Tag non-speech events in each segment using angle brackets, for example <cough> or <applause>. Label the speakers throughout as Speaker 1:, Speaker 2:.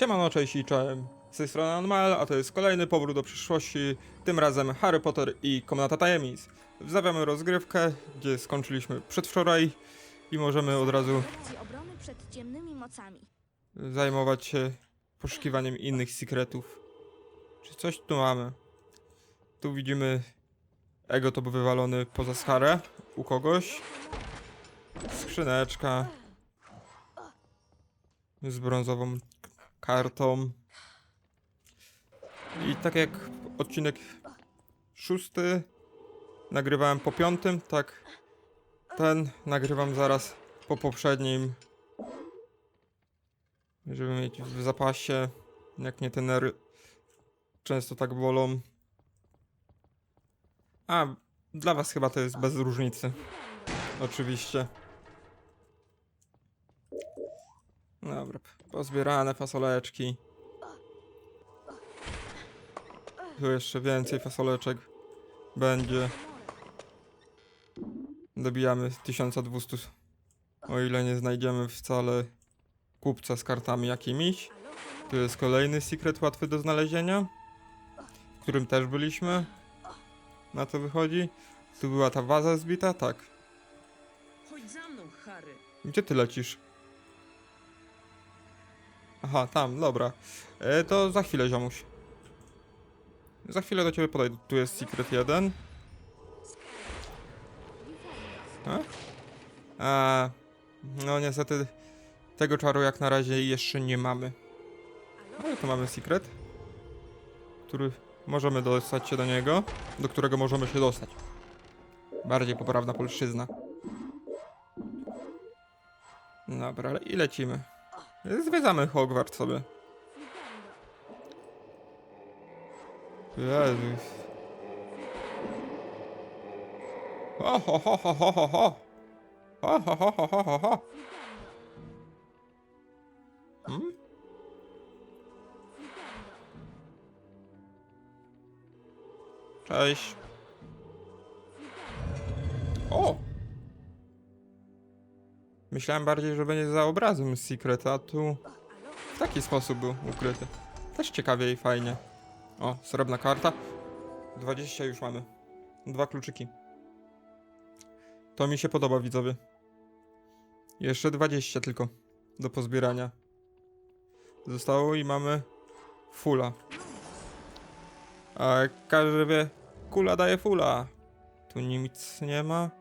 Speaker 1: Siemano, cześć i czołem. Z tej strony Anmal, a to jest kolejny powrót do przyszłości, tym razem Harry Potter i Komnata Tajemnic. Wznawiamy rozgrywkę, gdzie skończyliśmy przedwczoraj i możemy od razu
Speaker 2: Akcji obrony przed ciemnymi mocami.
Speaker 1: zajmować się poszukiwaniem innych sekretów. Czy coś tu mamy? Tu widzimy Ego to był wywalony poza skarę u kogoś. Skrzyneczka z brązową kartą. I tak jak odcinek szósty nagrywałem po piątym, tak ten nagrywam zaraz po poprzednim żeby mieć w zapasie, jak nie te nery często tak bolą. A, dla was chyba to jest bez różnicy. Oczywiście. Dobra, pozbierane fasoleczki. Tu jeszcze więcej fasoleczek będzie. Dobijamy 1200, o ile nie znajdziemy wcale kupca z kartami jakimiś. Tu jest kolejny secret łatwy do znalezienia, w którym też byliśmy. Na to wychodzi. Tu była ta waza zbita? Tak.
Speaker 3: Chodź za mną, Harry.
Speaker 1: Gdzie ty lecisz? Aha, tam, dobra. E, to za chwilę, ziomuś. Za chwilę do ciebie podejdę. Tu jest secret jeden. A? A, no niestety tego czaru jak na razie jeszcze nie mamy. Ale to mamy secret, który możemy dostać się do niego, do którego możemy się dostać. Bardziej poprawna polszczyzna. Dobra, ale i lecimy. Zwiedzamy Hogwart sobie. Jezus. Ho? Cześć. O! Myślałem bardziej, że będzie za obrazem Secret, a tu w taki sposób był ukryty. Też ciekawie i fajnie. O, srebrna karta. 20 już mamy. Dwa kluczyki. To mi się podoba, widzowie. Jeszcze 20 tylko do pozbierania. Zostało i mamy fula. A każdy wie, kula daje fula. Tu nic nie ma.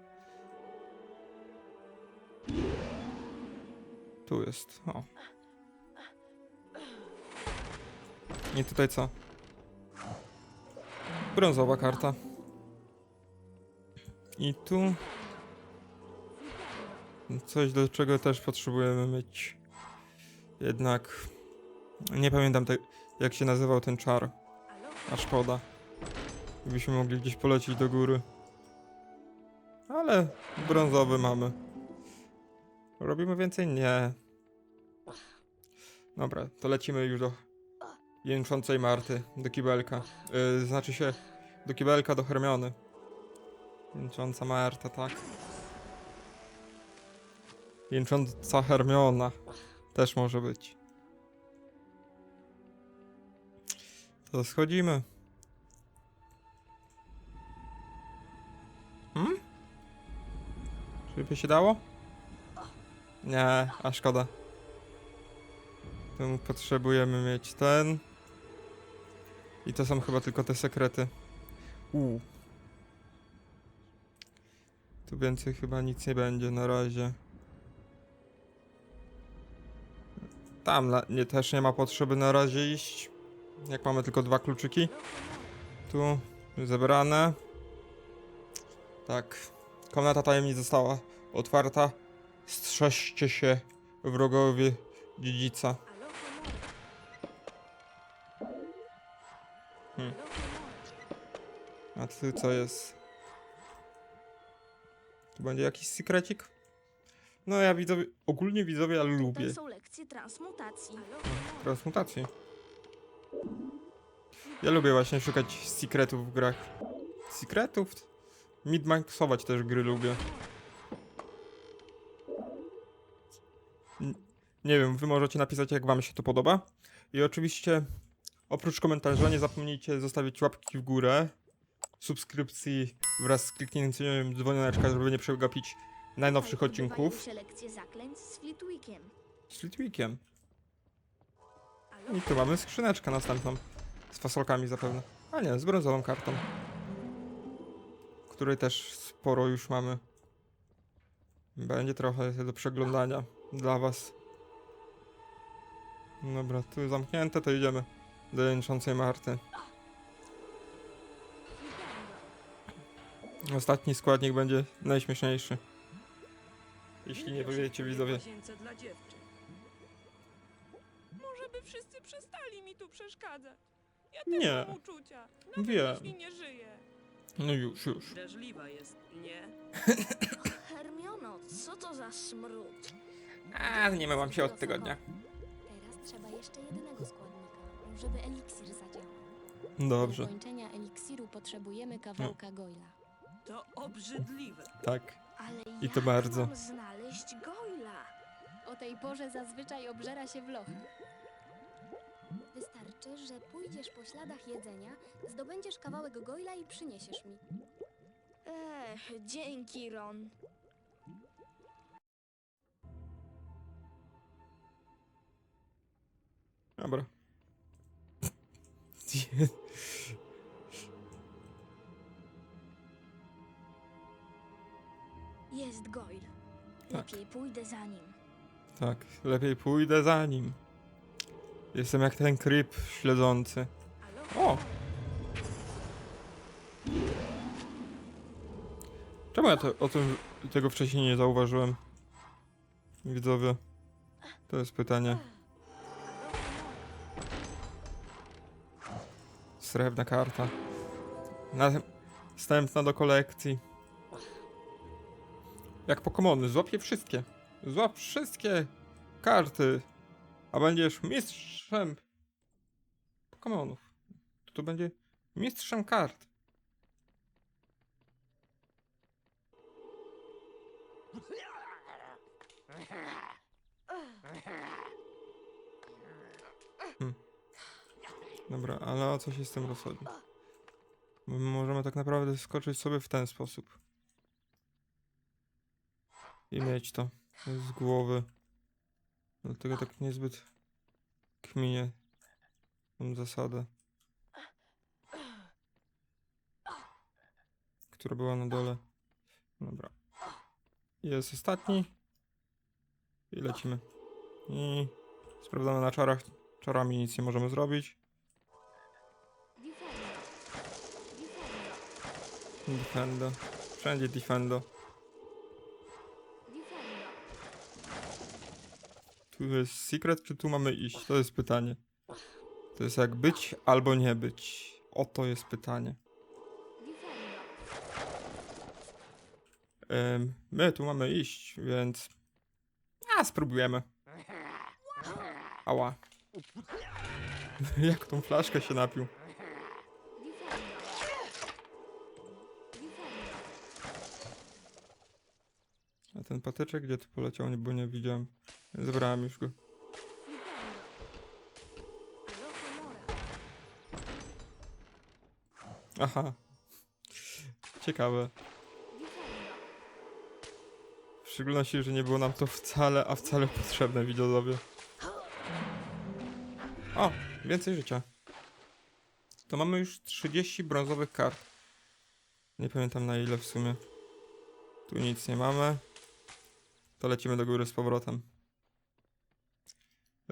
Speaker 1: Tu jest. O. I tutaj co? Brązowa karta. I tu. Coś, do czego też potrzebujemy mieć. Jednak. Nie pamiętam te, jak się nazywał ten czar. A szkoda. Gdybyśmy mogli gdzieś polecieć do góry. Ale brązowy mamy. Robimy więcej? Nie. Dobra, to lecimy już do jęczącej Marty, do kibelka. Yy, znaczy się, do kibelka, do Hermiony. Jęcząca Marta, tak. Jęcząca Hermiona. Też może być. To schodzimy. Hmm? Żeby się dało? Nie, a szkoda. Tu potrzebujemy mieć ten. I to są chyba tylko te sekrety. Uuu. Tu więcej chyba nic nie będzie na razie. Tam nie, też nie ma potrzeby na razie iść. Jak mamy tylko dwa kluczyki. Tu zebrane. Tak. Komnata tajemnic została otwarta. Strzeżcie się wrogowie dziedzica. Hmm. A ty co jest? Tu będzie jakiś sekrecik? No ja widzowie, ogólnie widzowie, ale lubię
Speaker 2: Tutaj są lekcje transmutacji.
Speaker 1: transmutacji. Ja lubię właśnie szukać sekretów w grach. Sekretów? Midmaxować też gry lubię. Nie wiem, wy możecie napisać jak wam się to podoba. I oczywiście oprócz komentarza nie zapomnijcie zostawić łapki w górę, subskrypcji wraz z kliknięciem dzwoneczka, żeby nie przegapić najnowszych odcinków
Speaker 2: się lekcje zaklęć z Flitwickiem.
Speaker 1: z? I tu mamy skrzyneczkę następną. Z fasolkami zapewne. A nie, z brązową kartą. Której też sporo już mamy. Będzie trochę do przeglądania dla was. Dobra, tu zamknięte, to idziemy do jęczącej Marty. Ostatni składnik będzie najśmieszniejszy. Jeśli nie powiecie widzowie.
Speaker 3: Łazience dla dziewczyn.
Speaker 4: Może by wszyscy przestali mi tu przeszkadzać. Ja
Speaker 1: Nie.
Speaker 4: też mam uczucia. Nawet
Speaker 1: Wiem.
Speaker 4: jeśli nie żyję.
Speaker 1: No już, już.
Speaker 3: Drażliwa jest, nie?
Speaker 2: Hermiono, co to za smród?
Speaker 1: A, nie myłam się od tygodnia.
Speaker 5: Teraz trzeba jeszcze jedynego składnika, żeby eliksir zadziałał.
Speaker 1: Dobrze,
Speaker 5: Do ukończenia eliksiru potrzebujemy kawałka goila.
Speaker 3: To obrzydliwe.
Speaker 1: tak.
Speaker 2: Ale
Speaker 1: I
Speaker 2: jak
Speaker 1: to bardzo.
Speaker 2: mam znaleźć Goyla?
Speaker 5: O tej porze zazwyczaj obżera się w lochach. Wystarczy, że pójdziesz po śladach jedzenia, zdobędziesz kawałek goila i przyniesiesz mi.
Speaker 2: Ech, dzięki, Ron.
Speaker 1: Dobra.
Speaker 2: Jest Goyle. Lepiej pójdę za nim.
Speaker 1: Tak, lepiej pójdę za nim. Jestem jak ten creep śledzący. O! Czemu ja to, o tym, tego wcześniej nie zauważyłem? Widzowie. To jest pytanie. Srebrna karta. Następna do kolekcji. Jak Pokemony, złap je wszystkie. Złap wszystkie karty. A będziesz mistrzem Pokemonów. To, to będzie mistrzem kart. Dobra, ale o co się z tym rozchodzi? My możemy tak naprawdę skoczyć sobie w ten sposób. I mieć to z głowy. Dlatego tak niezbyt kminie tą zasadę. Która była na dole. Dobra. Jest ostatni. I lecimy. I sprawdzamy na czarach. Czarami nic nie możemy zrobić.
Speaker 5: Defendo.
Speaker 1: Wszędzie defendo. Tu jest secret, czy tu mamy iść? To jest pytanie. To jest jak być albo nie być. Oto jest pytanie. Em, my tu mamy iść, więc. A, spróbujemy. Ała. <laughs> Jak tą flaszkę się napił. Ten patyczek gdzie tu poleciał, bo nie widziałem. Zebrałem już go. Aha. Ciekawe. W szczególności, że nie było nam to wcale, a wcale potrzebne widzowie. O, więcej życia. To mamy już 30 brązowych kart. Nie pamiętam na ile w sumie. Tu nic nie mamy. To lecimy do góry z powrotem.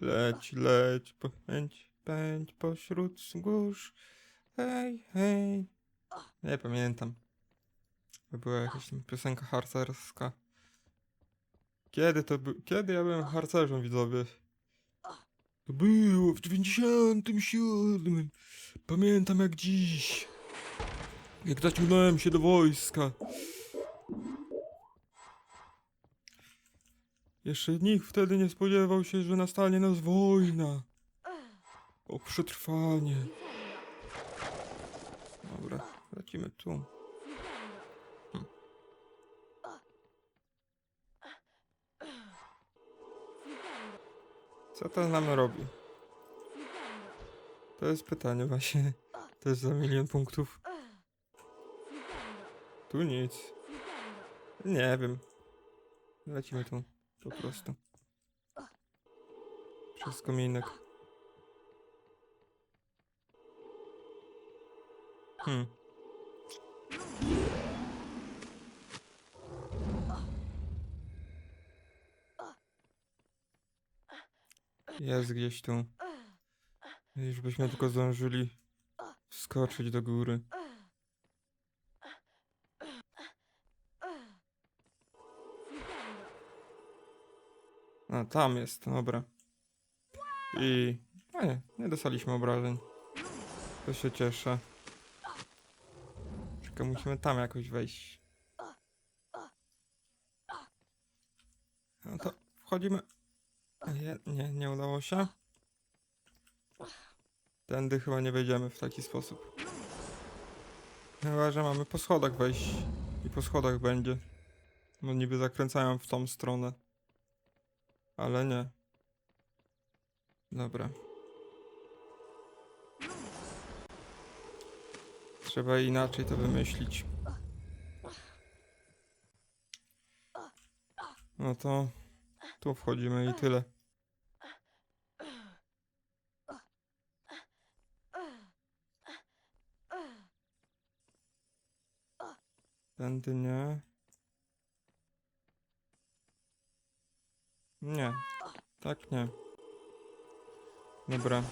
Speaker 1: Leć, leć, pędź, pędź pośród wzgórz. Hej, hej. Nie pamiętam. To była jakaś tam piosenka harcerska. Kiedy to był? Kiedy ja byłem harcerzem, widzowie? To było w 97. Pamiętam jak dziś. Jak zaciągnąłem się do wojska. Jeszcze nikt wtedy nie spodziewał się, że nastanie nas wojna. O przetrwanie. Dobra, lecimy tu. Co to nam robi? To jest pytanie właśnie. To jest za milion punktów. Tu nic. Nie wiem. Lecimy tu. Po prostu. Przez kominek. Hmm. Jest gdzieś tu. Już byśmy tylko zdążyli wskoczyć do góry. A, tam jest, dobra. I... A nie, nie dostaliśmy obrażeń. To się cieszę. Tylko musimy tam jakoś wejść. No to wchodzimy. Nie, nie, nie udało się. Tędy chyba nie wejdziemy w taki sposób. Chyba, że mamy po schodach wejść. I po schodach będzie. No niby zakręcają w tą stronę. Ale nie. Dobra. Trzeba inaczej to wymyślić. No to tu wchodzimy i tyle. Tędy nie. Nie. Tak nie. Dobra.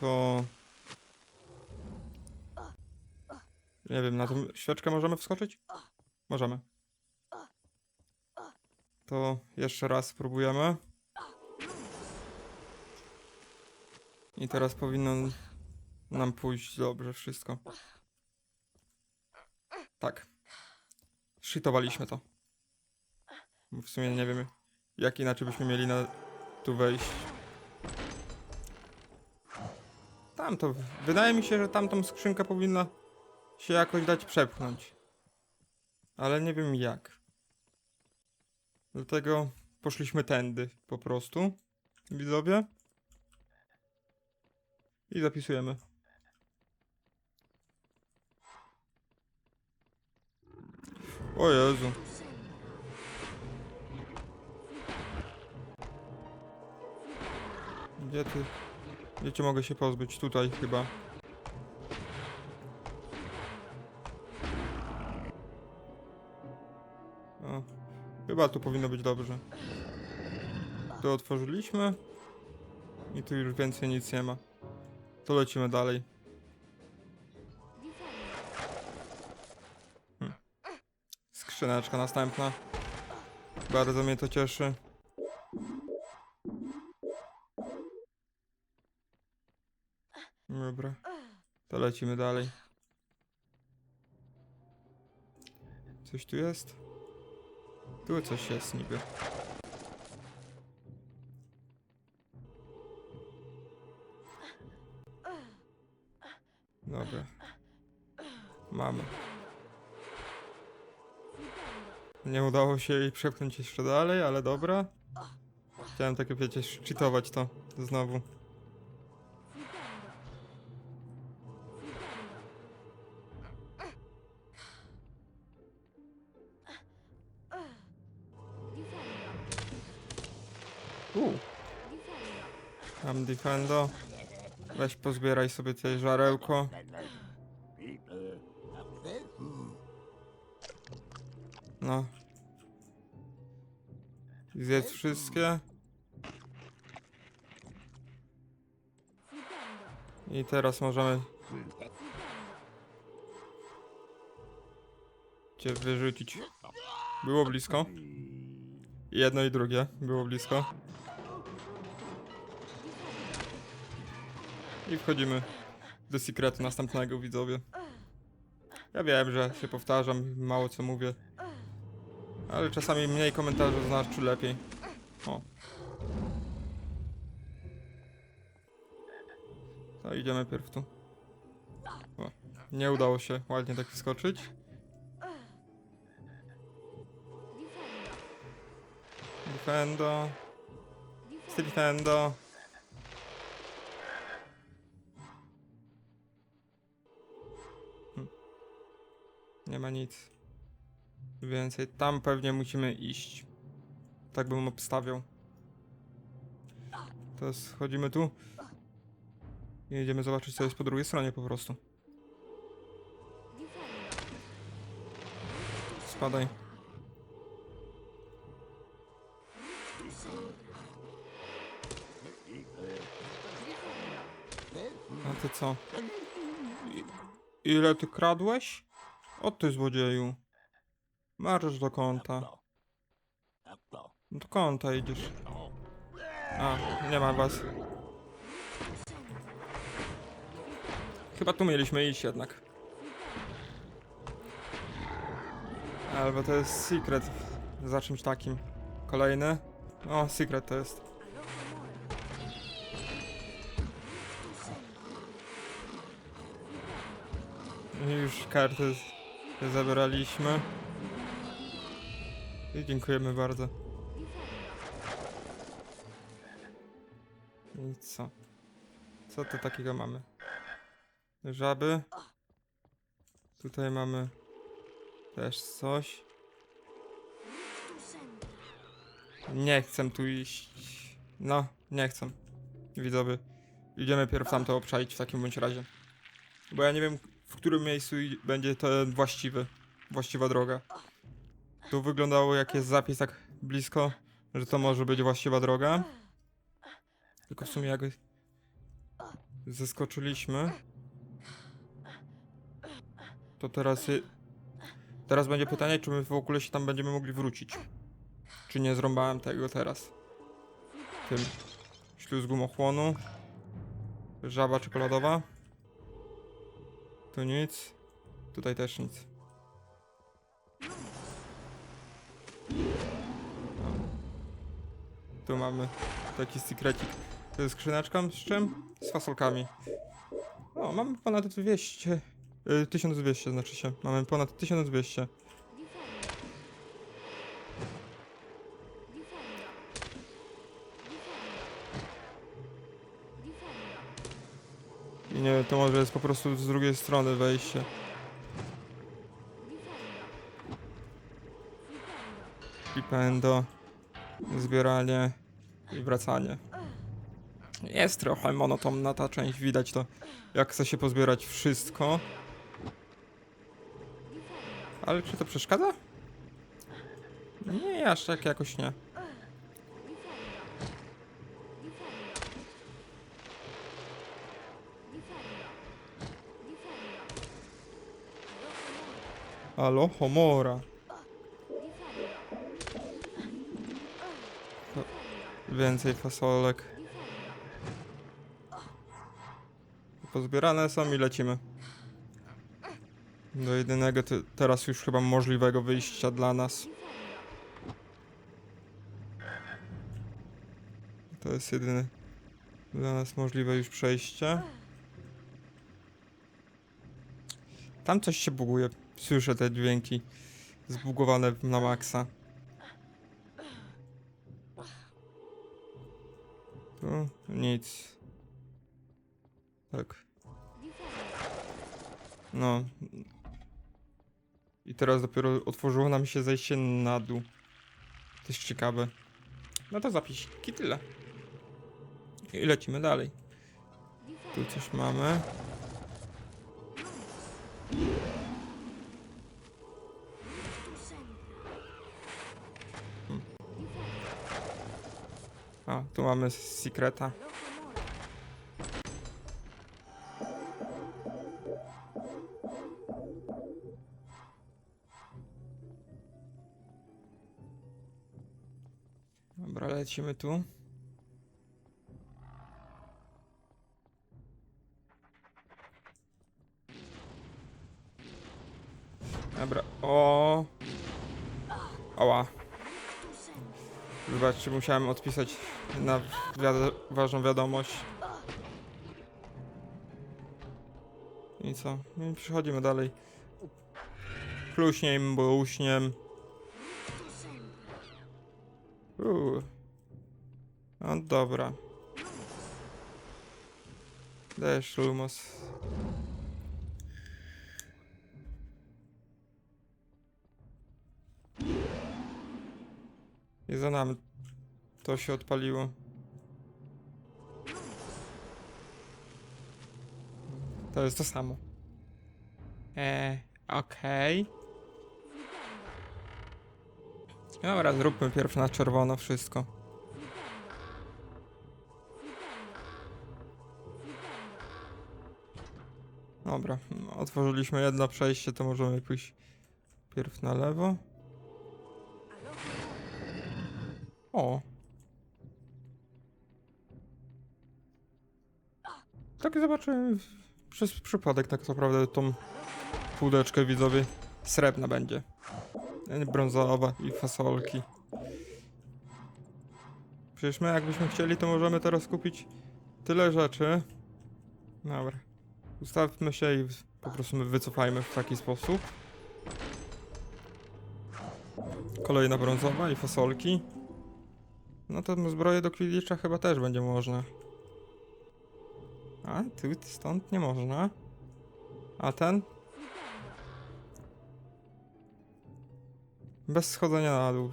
Speaker 1: To... Nie wiem, na tą świeczkę możemy wskoczyć? Możemy. To jeszcze raz spróbujemy. I teraz powinno nam pójść dobrze wszystko. Tak. Shitowaliśmy to. W sumie nie wiem, jak inaczej byśmy mieli na tu wejść. Tamto. Wydaje mi się, że tamtą skrzynkę powinna się jakoś dać przepchnąć. Ale nie wiem jak. Dlatego poszliśmy tędy po prostu. Widzowie. I zapisujemy. O Jezu. Gdzie ty? Gdzie cię mogę się pozbyć? Tutaj chyba. O, chyba tu powinno być dobrze. Tu otworzyliśmy. I tu już więcej nic nie ma. To lecimy dalej. Hmm. Skrzyneczka następna. Bardzo mnie to cieszy. Lecimy dalej. Coś tu jest? Tu coś jest niby. Dobra. Mamy. Nie udało się jej przepchnąć jeszcze dalej, ale dobra. Chciałem takie przecież cheatować to znowu. Defendo. Weź pozbieraj sobie tutaj żarełko. No. Zjedz wszystkie. I teraz możemy cię wyrzucić. Było blisko. Jedno i drugie było blisko. I wchodzimy do sekretu następnego widzowie. Ja wiem, że się powtarzam, mało co mówię. Ale czasami mniej komentarzy znaczy lepiej. O. To idziemy pierw tu. O. Nie udało się ładnie tak wskoczyć. Defendo. Defendo. Nie ma nic. Więcej. Tam pewnie musimy iść. Tak bym obstawiał. Teraz chodzimy tu. I idziemy zobaczyć, co jest po drugiej stronie po prostu. Spadaj. A ty co? I, ile ty kradłeś? O ty złodzieju. Marsz do kąta. Do kąta idziesz. A, nie ma was. Chyba tu mieliśmy iść jednak. Albo to jest secret za czymś takim. Kolejny. O, secret to jest. Już karty zabraliśmy. I dziękujemy bardzo. I co? Co tu takiego mamy? Żaby. Tutaj mamy też coś. Nie chcę tu iść. No, nie chcę. Widzowie. Idziemy pierw tamto obczaić w takim bądź razie. Bo ja nie wiem, w którym miejscu będzie ten właściwy. Właściwa droga. Tu wyglądało jak jest zapis tak blisko, że to może być właściwa droga. Tylko w sumie jak zeskoczyliśmy, to teraz teraz będzie pytanie, czy my w ogóle się tam będziemy mogli wrócić. Czy nie zrąbałem tego teraz? Tym śluz gumochłonu. Żaba czekoladowa. Tu nic. Tutaj też nic. Tu mamy taki secrecik. To jest skrzyneczką z czym? Z fasolkami. O, mamy ponad 200. Y, 1200 znaczy się. Mamy ponad 1200. Nie, to może jest po prostu z drugiej strony wejście. Flipendo, zbieranie i wracanie. Jest trochę monotonna ta część, widać to, jak chce się pozbierać wszystko. Ale czy to przeszkadza? Nie, aż tak jakoś nie. Alo, homora. No, Więcej fasolek. Pozbierane są i lecimy. Do jedynego te, teraz już chyba możliwego wyjścia dla nas. To jest jedyne dla nas możliwe już przejście. Tam coś się buguje. Słyszę te dźwięki zbugowane na maksa. Nic. Tak. No. I teraz dopiero otworzyło nam się zejście na dół. To jest ciekawe. No to zapisiki tyle. I lecimy dalej. Tu coś mamy. A, tu mamy secreta. Dobra, lecimy tu. Dobra, o. Ała. Wybaczcie, musiałem odpisać na ważną wiadomość. I co? I przechodzimy dalej. Kluśniem, bo uśniem. Uuu. No dobra. Dajesz Lumos. I za nami to się odpaliło. To jest to samo. Eee, okej. Dobra, zróbmy pierw na czerwono wszystko. Dobra, otworzyliśmy jedno przejście, to możemy pójść pierw na lewo. O. Tak zobaczyłem przez przypadek tak naprawdę tą półdeczkę widzowie. Srebrna będzie. Brązowa i fasolki. Przecież my jakbyśmy chcieli, to możemy teraz kupić tyle rzeczy. Dobra. Ustawmy się i po prostu my wycofajmy w taki sposób. Kolejna brązowa i fasolki. No to zbroję do Quidditcha chyba też będzie można. A, tu stąd nie można. A ten? Bez schodzenia na dół.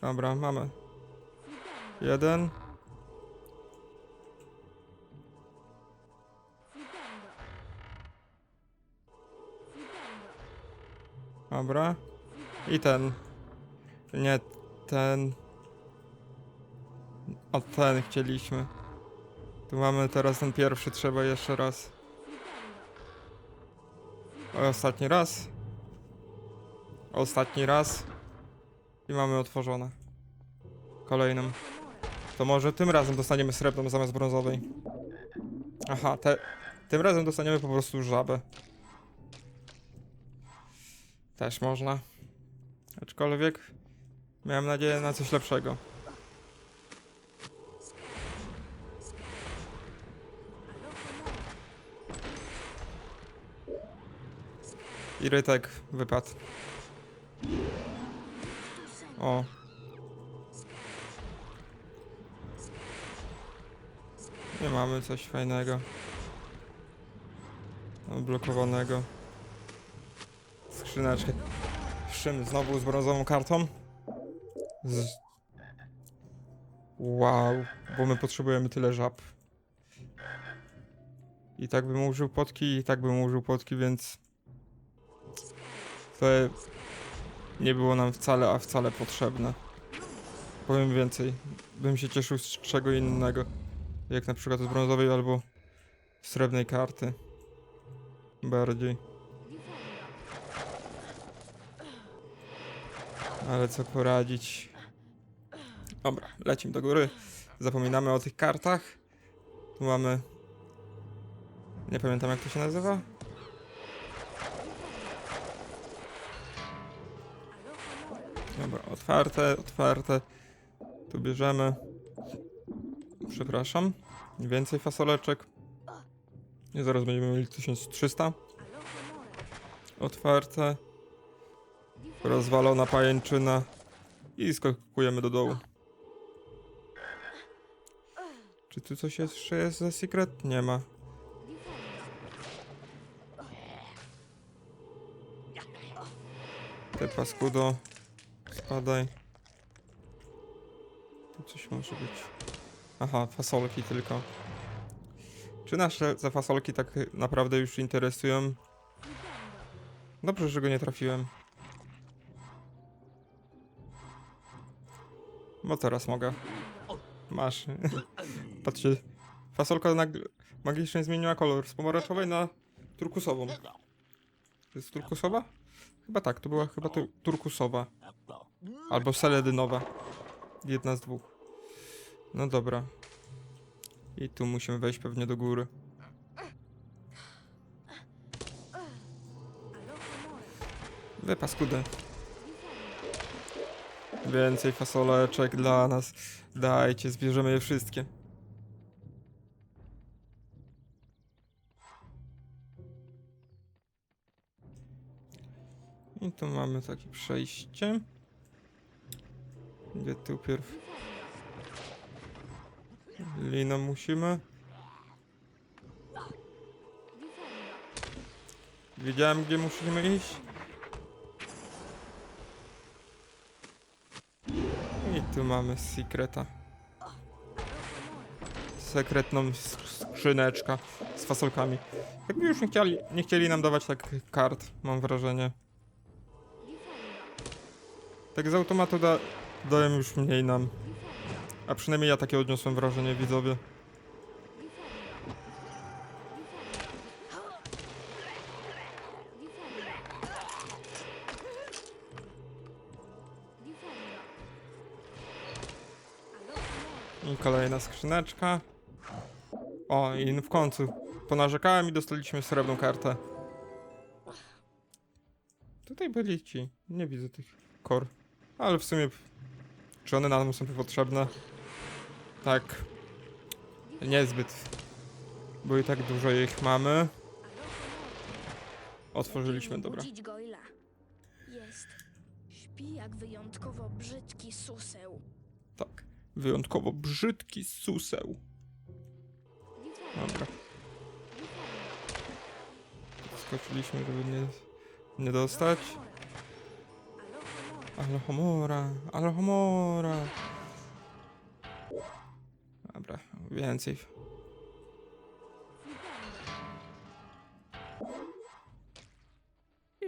Speaker 1: Dobra, mamy. Jeden. Dobra. I ten. Nie, ten. O, ten chcieliśmy. Tu mamy teraz ten pierwszy, trzeba jeszcze raz. Ostatni raz. Ostatni raz. I mamy otworzone. Kolejnym. To może tym razem dostaniemy srebrną zamiast brązowej. Aha, te, tym razem dostaniemy po prostu żabę. Też można. Aczkolwiek miałem nadzieję na coś lepszego. I rytek wypadł. O. Nie mamy coś fajnego. Odblokowanego. Skrzyneczkę. Wszym znowu z brązową kartą. Z... Wow, bo my potrzebujemy tyle żab. I tak bym użył potki, i tak bym użył potki, więc... To nie było nam wcale, a wcale potrzebne. Powiem więcej, bym się cieszył z czego innego. Jak na przykład z brązowej albo srebrnej karty. Bardziej. Ale co poradzić? Dobra, lecimy do góry. Zapominamy o tych kartach. Tu mamy... Nie pamiętam jak to się nazywa. Dobra, otwarte, otwarte. Tu bierzemy. Przepraszam. Więcej fasoleczek. I zaraz będziemy mieli 1300. Otwarte. Rozwalona pajęczyna. I skakujemy do dołu. Czy tu coś jeszcze jest za secret? Nie ma. Te paskudo. Spadaj. Tu coś może być. Aha, fasolki tylko. Czy nasze za fasolki tak naprawdę już interesują? Dobrze, że go nie trafiłem. Bo teraz mogę. Masz. <laughs> Patrzcie. Fasolka nagle magicznie zmieniła kolor z pomarańczowej na turkusową. To jest turkusowa? Chyba tak, to była chyba tu turkusowa. Albo seledynowa. Jedna z dwóch. No dobra. I tu musimy wejść pewnie do góry. Wypaskudę. Więcej fasoleczek dla nas. Dajcie, zbierzemy je wszystkie. I tu mamy takie przejście. Gdzie tu pierw? Liną musimy. Wiedziałem gdzie musimy iść. tu mamy sekreta. Sekretną s- skrzyneczka z fasolkami. Jakby już nie chcieli, nie chcieli nam dawać tak kart, mam wrażenie. Tak z automatu da, dają już mniej nam. A przynajmniej ja takie odniosłem wrażenie, widzowie. I kolejna skrzyneczka. O, i w końcu ponarzekałem i dostaliśmy srebrną kartę. Tutaj byli ci. Nie widzę tych kor. Ale w sumie, czy one nam są potrzebne? Tak. Niezbyt. Bo i tak dużo ich mamy. Otworzyliśmy, dobra.
Speaker 2: budzić. Jest. Śpi jak wyjątkowo brzydki suseł.
Speaker 1: Tak. Wyjątkowo brzydki suseł. Dobra. Skoczyliśmy, żeby nie, nie dostać.
Speaker 2: Alohomora.
Speaker 1: Alohomora. Dobra, więcej.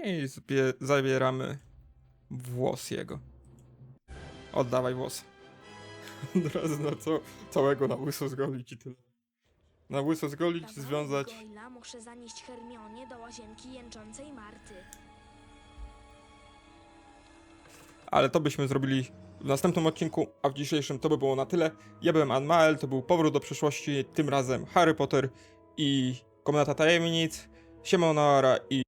Speaker 1: I zabieramy włos jego. Oddawaj włos. <laughs> Od razu na co, całego na łyso zgolić i tyle. Na łyso zgolić, związać.
Speaker 2: Goyla muszę zanieść Hermionie do łazienki jęczącej Marty.
Speaker 1: Ale to byśmy zrobili w następnym odcinku, a w dzisiejszym to by było na tyle. Ja byłem Anmael, to był Powrót do przyszłości, tym razem Harry Potter i Komnata Tajemnic, Siema Noara i